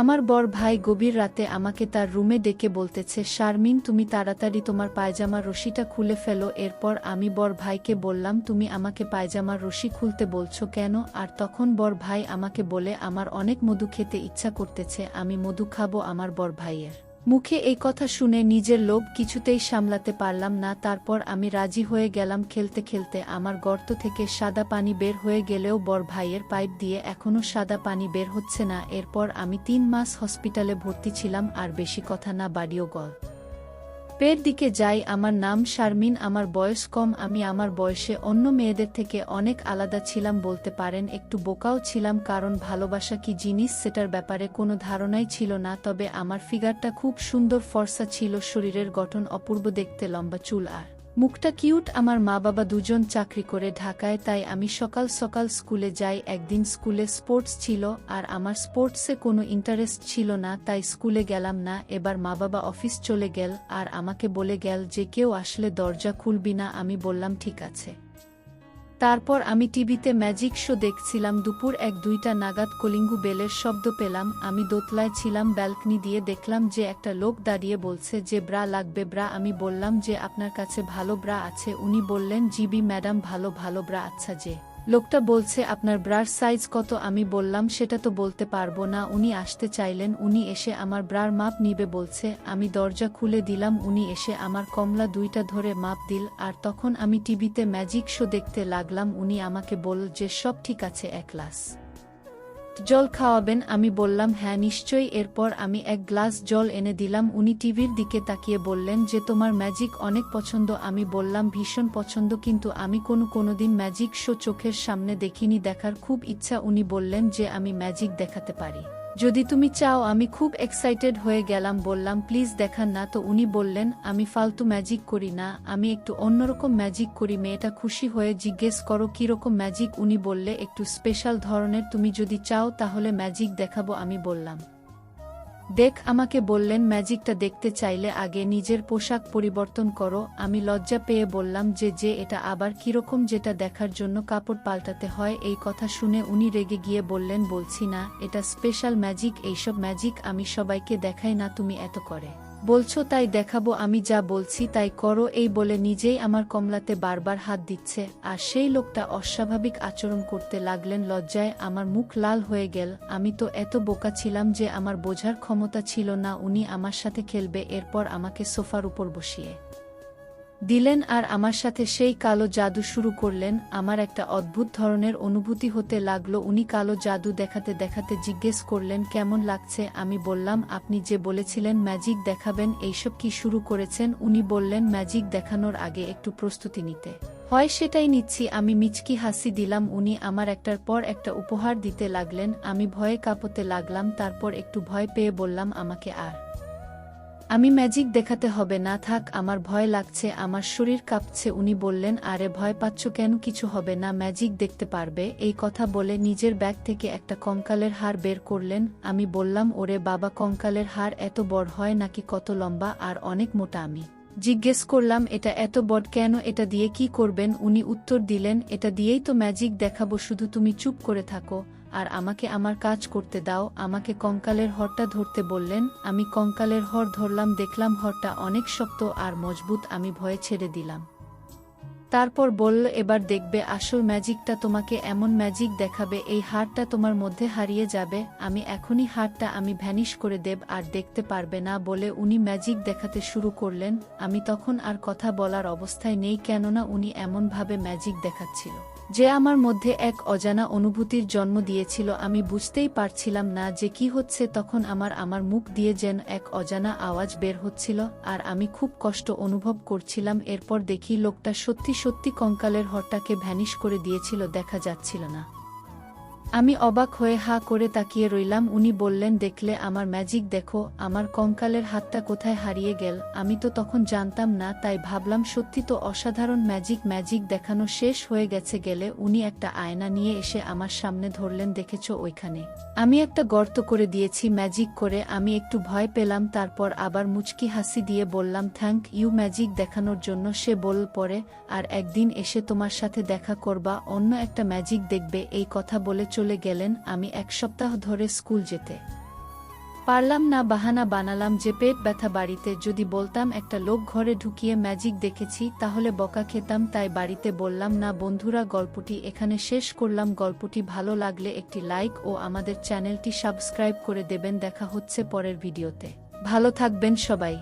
আমার বর ভাই গভীর রাতে আমাকে তার রুমে ডেকে বলতেছে, শারমিন, তুমি তাড়াতাড়ি তোমার পায়জামার রশিটা খুলে ফেলো। এরপর আমি বর ভাইকে বললাম, তুমি আমাকে পায়জামার রশি খুলতে বলছো কেন? আর তখন বর ভাই আমাকে বলে, আমার অনেক মধু খেতে ইচ্ছা করতেছে, আমি মধু খাব আমার বর ভাইয়ের। মুখে এই কথা শুনে নিজের লোভ কিছুতেই সামলাতে পারলাম না, তারপর আমি রাজি হয়ে গেলাম খেলতে খেলতে। আমার গর্ত থেকে সাদা পানি বের হয়ে গেলেও বর ভাইয়ের পাইপ দিয়ে এখনও সাদা পানি বের হচ্ছে না। এরপর আমি তিন মাস হসপিটালে ভর্তি ছিলাম, আর বেশি কথা না, বাড়িও গল পের দিকে যাই, আমার নাম শারমিন, আমার বয়স কম, আমি আমার বয়সে অন্য মেয়েদের থেকে অনেক আলাদা ছিলাম বলতে পারেন, একটু বোকাও ছিলাম, কারণ ভালোবাসা কি জিনিস সেটার ব্যাপারে কোনো ধারণাই ছিল না, তবে আমার ফিগারটা খুব সুন্দর ফর্সা ছিল, শরীরের গঠন অপূর্ব দেখতে, লম্বা চুল আর মুখটা কিউট, আমার মা বাবা দুজন চাকরি করে ঢাকায়, তাই আমি সকাল সকাল স্কুলে যাই। একদিন স্কুলে স্পোর্টস ছিল, আর আমার স্পোর্টসে কোনো ইন্টারেস্ট ছিল না, তাই স্কুলে গেলাম না। এবার মা বাবা অফিস চলে গেল, আর আমাকে বলে গেল যে কেউ আসলে দরজা খুলবি না। আমি বললাম, ঠিক আছে। তারপর আমি টিভিতে ম্যাজিক শো দেখছিলাম দুপুর এক দুইটা নাগাদ কলিঙ্গু বেলের শব্দ পেলাম, আমি দোতলায় ছিলাম ব্যালকনি দিয়ে দেখলাম যে একটা লোক দাঁড়িয়ে বলছে যে, ব্রা, লাগবে ব্রা। আমি বললাম যে, আপনার কাছে ভালো ব্রা আছে। উনি বললেন জিবি ম্যাডাম, ভালো ভালো ব্রা আচ্ছা যে। লোকটা বলছে, আপনার ব্রার সাইজ কত? আমি বললাম, সেটা তো বলতে পারব না। উনি আসতে চাইলেন, উনি এসে আমার ব্রার মাপ নিবে বলছে। আমি দরজা খুলে দিলাম, উনি এসে আমার কমলা দুইটা ধরে মাপ দিল, আর তখন আমি টিভিতে ম্যাজিক শো দেখতে লাগলাম। উনি আমাকে বলল যে, সব ঠিক আছে, এক গ্লাস জল খাওয়াবেন, আমি বললাম হ্যাঁ নিশ্চয়ই। এরপর আমি এক গ্লাস জল এনে দিলাম। উনি টিভির দিকে তাকিয়ে বললেন, যে তোমার ম্যাজিক অনেক পছন্দ। আমি বললাম, ভীষণ পছন্দ, কিন্তু আমি কোনো কোনো দিন ম্যাজিক শো চোখের সামনে দেখিনি। দেখার খুব ইচ্ছা উনি বললেন যে আমি ম্যাজিক দেখাতে পারি। যদি তুমি চাও আমি খুব এক্সাইটেড হয়ে গেলাম, বললাম, প্লিজ দেখান না। তো উনি বললেন, আমি ফালতু ম্যাজিক করি না, আমি একটু অন্যরকম ম্যাজিক করি। মেয়েটা খুশি হয়ে জিজ্ঞেস করো কীরকম ম্যাজিক উনি বললে, একটু স্পেশাল ধরনের, তুমি যদি চাও তাহলে ম্যাজিক দেখাবো, আমি বললাম। দেখ আমাকে বললেন, ম্যাজিকটা দেখতে চাইলে আগে নিজের পোশাক পরিবর্তন করো। আমি লজ্জা পেয়ে বললাম যে যে এটা আবার কীরকম যেটা দেখার জন্য কাপড় পাল্টাতে হয়? এই কথা শুনে উনি রেগে গিয়ে বললেন, বলছি না, এটা স্পেশাল ম্যাজিক এইসব ম্যাজিক আমি সবাইকে দেখাই না, তুমি এত করে। বলছো তাই দেখাবো, আমি যা বলছি তাই করো, এই বলে নিজেই আমার কমলাতে বারবার হাত দিচ্ছে, আর সেই লোকটা অস্বাভাবিক আচরণ করতে লাগলেন লজ্জায়, আমার মুখ লাল হয়ে গেল, আমি তো এত বোকা ছিলাম যে আমার বোঝার ক্ষমতা ছিল না, উনি আমার সাথে খেলবে, এরপর আমাকে সোফার উপর বসিয়ে দিলেন আর আমার সাথে সেই কালো জাদু শুরু করলেন। আমার একটা অদ্ভুত ধরনের অনুভূতি হতে লাগল। উনি কালো জাদু দেখাতে দেখাতে জিজ্ঞেস করলেন, কেমন লাগছে? আমি বললাম, আপনি যে বলেছিলেন ম্যাজিক দেখাবেন, এইসব কি শুরু করেছেন? উনি বললেন, ম্যাজিক দেখানোর আগে একটু প্রস্তুতি নিতে। হয় সেটাই নিচ্ছি। আমি মিচকি হাসি দিলাম। উনি আমার একটার পর একটা উপহার দিতে লাগলেন। আমি ভয়ে কাঁপতে লাগলাম। তারপর একটু ভয় পেয়ে বললাম, আমাকে আর আমি ম্যাজিক দেখাতে হবে, না থাক, আমার ভয় লাগছে, আমার শরীর কাঁপছে, উনি বললেন, আরে ভয় পাচ্ছ কেন, কিছু হবে না ম্যাজিক দেখতে পারবে। এই কথা বলে নিজের ব্যাগ থেকে একটা কঙ্কালের হার বের করলেন। আমি বললাম, ওরে বাবা, কঙ্কালের হার এত বড় হয় নাকি কত লম্বা, আর অনেক মোটা আমি। জিজ্ঞেস করলাম, এটা এত বড় কেন? এটা দিয়ে কি করবেন? উনি উত্তর দিলেন, এটা দিয়েই তো ম্যাজিক দেখাবো, শুধু তুমি চুপ করে থাকো। আর আমাকে আমার কাজ করতে দাও। আমাকে কঙ্কালের হরটা ধরতে বললেন, আমি কঙ্কালের হর ধরলাম, দেখলাম হরটা অনেক শক্ত আর মজবুত, আমি ভয়ে ছেড়ে দিলাম। তারপর বলল, এবার দেখবে, আসল ম্যাজিকটা তোমাকে এমন ম্যাজিক দেখাবে, এই হারটা তোমার মধ্যে হারিয়ে যাবে, আমি এখনই হারটা আমি ভ্যানিশ করে দেব আর দেখতে পারবে না, বলে উনি ম্যাজিক দেখাতে শুরু করলেন। আমি তখন আর কথা বলার অবস্থায় নেই, কেননা উনি এমনভাবে ম্যাজিক দেখাচ্ছিল। যে আমার মধ্যে এক অজানা অনুভূতির জন্ম দিয়েছিল, আমি বুঝতেই পারছিলাম না যে কি হচ্ছে। তখন আমার আমার মুখ দিয়ে যেন এক অজানা আওয়াজ বের হচ্ছিল, আর আমি খুব কষ্ট অনুভব করছিলাম। এরপর দেখি লোকটা সত্যি সত্যি কঙ্কালের হরটাকে ভ্যানিশ করে দিয়েছিল, দেখা যাচ্ছিল না। আমি অবাক হয়ে হা করে তাকিয়ে রইলাম। উনি বললেন, দেখলে আমার ম্যাজিক দেখো, আমার কঙ্কালের হাতটা কোথায় হারিয়ে গেল? আমি তো তখন জানতাম না, তাই ভাবলাম সত্যি তো অসাধারণ ম্যাজিক ম্যাজিক দেখানো শেষ হয়ে গেছে গেলে উনি একটা আয়না নিয়ে এসে আমার সামনে ধরলেন, দেখেছ ওইখানে? আমি একটা গর্ত করে দিয়েছি ম্যাজিক করে, আমি একটু ভয় পেলাম, তারপর আবার মুচকি হাসি দিয়ে বললাম থ্যাংক ইউ ম্যাজিক দেখানোর জন্য। সে বল পরে, আর একদিন এসে তোমার সাথে দেখা করবা, অন্য একটা ম্যাজিক দেখবে। এই কথা বলে চলে গেলেন আমি এক সপ্তাহ ধরে স্কুল যেতে। পারলাম না, বাহানা বানালাম, যে পেট ব্যথা বাড়িতে। যদি বলতাম, একটা লোক ঘরে ঢুকিয়ে ম্যাজিক দেখেছি, তাহলে বকা খেতাম, তাই বাড়িতে বললাম, না বন্ধুরা, গল্পটি এখানে শেষ করলাম। গল্পটি ভালো লাগলে একটি লাইক ও আমাদের চ্যানেলটি সাবস্ক্রাইব করে দেবেন। দেখা হচ্ছে পরের ভিডিওতে। ভালো থাকবেন সবাই।